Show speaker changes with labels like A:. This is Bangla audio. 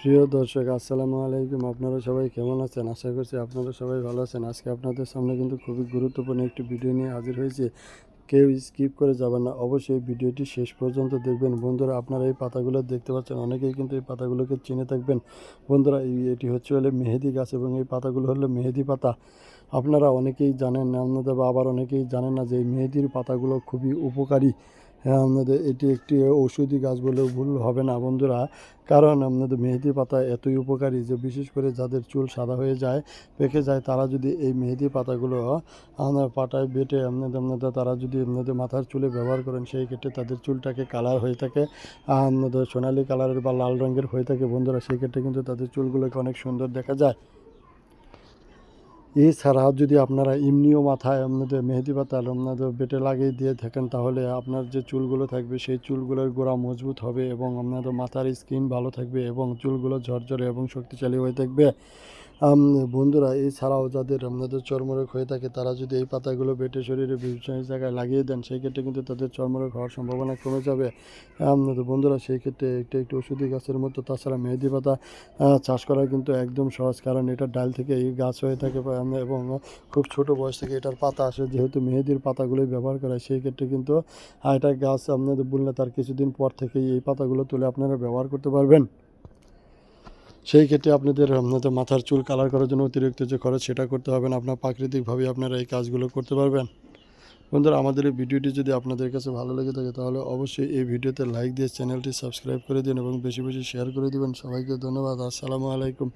A: প্রিয় দর্শক, আসসালামু আলাইকুম। আপনারা সবাই কেমন আছেন? আশা করছি আপনারা সবাই ভালো আছেন। আজকে আপনাদের সামনে কিন্তু খুবই গুরুত্বপূর্ণ একটি ভিডিও নিয়ে হাজির হয়েছে। কেউ স্কিপ করে যাবেন না, অবশ্যই ভিডিওটি শেষ পর্যন্ত দেখবেন। বন্ধুরা, আপনারা এই পাতাগুলো দেখতে পাচ্ছেন, অনেকেই কিন্তু এই পাতাগুলোকে চিনে থাকবেন। বন্ধুরা এটি হচ্ছে হলে মেহেদি গাছ এবং এই পাতাগুলো হলো মেহেদি পাতা। আপনারা অনেকেই জানেন আপনাদের বা আবার অনেকেই জানেন না যে এই মেহেদির পাতাগুলো খুবই উপকারী। হ্যাঁ আপনাদের এটি একটি ঔষধি গাছ বলেও ভুল হবে না বন্ধুরা। কারণ আপনাদের মেহেদি পাতা এতই উপকারী যে বিশেষ করে যাদের চুল সাদা হয়ে যায়, পেকে যায়, তারা যদি এই মেহেদি পাতাগুলো আপনার পাটায় বেটে আপনাদের আপনাদের, তারা যদি আপনাদের মাথার চুলে ব্যবহার করেন, সেই ক্ষেত্রে তাদের চুলটাকে কালার হয়ে থাকে, আপনাদের সোনালি কালারের বা লাল রঙের হয়ে থাকে বন্ধুরা। সেই ক্ষেত্রে কিন্তু তাদের চুলগুলোকে অনেক সুন্দর দেখা যায়। এছাড়াও যদি আপনারা এমনিও মাথায় আপনাদের মেহেদি পাতা আপনাদের বেটে লাগিয়ে দিয়ে থাকেন, তাহলে আপনার যে চুলগুলো থাকবে, সেই চুলগুলোর গোড়া মজবুত হবে এবং আপনাদের মাথার স্কিন ভালো থাকবে এবং চুলগুলো ঝরঝরে এবং শক্তিশালী হয়ে থাকবে। বন্ধুরা, এছাড়াও যাদের আপনাদের চর্মরোগ হয়ে থাকে, তারা যদি এই পাতাগুলো বেটে শরীরে বিভিন্ন জায়গায় লাগিয়ে দেন, সেই ক্ষেত্রে কিন্তু তাদের চর্মরোগ হওয়ার সম্ভাবনা কমে যাবে। বন্ধুরা, সেই ক্ষেত্রে একটি একটি ওষুধি গাছের মতো, তাছাড়া মেহেদি পাতা চাষ করা কিন্তু একদম সহজ, কারণ এটা ডাল থেকে এই গাছ হয়ে থাকে এবং খুব ছোট বয়স থেকে এটার পাতা আসে, যেহেতু মেহেদির পাতাগুলোই ব্যবহার করা সেই ক্ষেত্রে কিন্তু এটা গাছ আপনাদের বললে তার কিছুদিন পর থেকেই এই পাতাগুলো তুলে আপনারা ব্যবহার করতে পারবেন। সেই ক্ষেত্রে আপনাদের মাথার চুল কালার করার জন্য অতিরিক্ত যে খরচ সেটা করতে হবে না। আপনার প্রাকৃতিকভাবে আপনারা এই কাজগুলো করতে পারবেন। বন্ধুরা, আমাদের এই ভিডিওটি যদি আপনাদের কাছে ভালো লেগে থাকে, তাহলে অবশ্যই এই ভিডিওতে লাইক দিয়ে চ্যানেলটি সাবস্ক্রাইব করে দিন এবং বেশি বেশি শেয়ার করে দিবেন। সবাইকে ধন্যবাদ। আসসালামু আলাইকুম।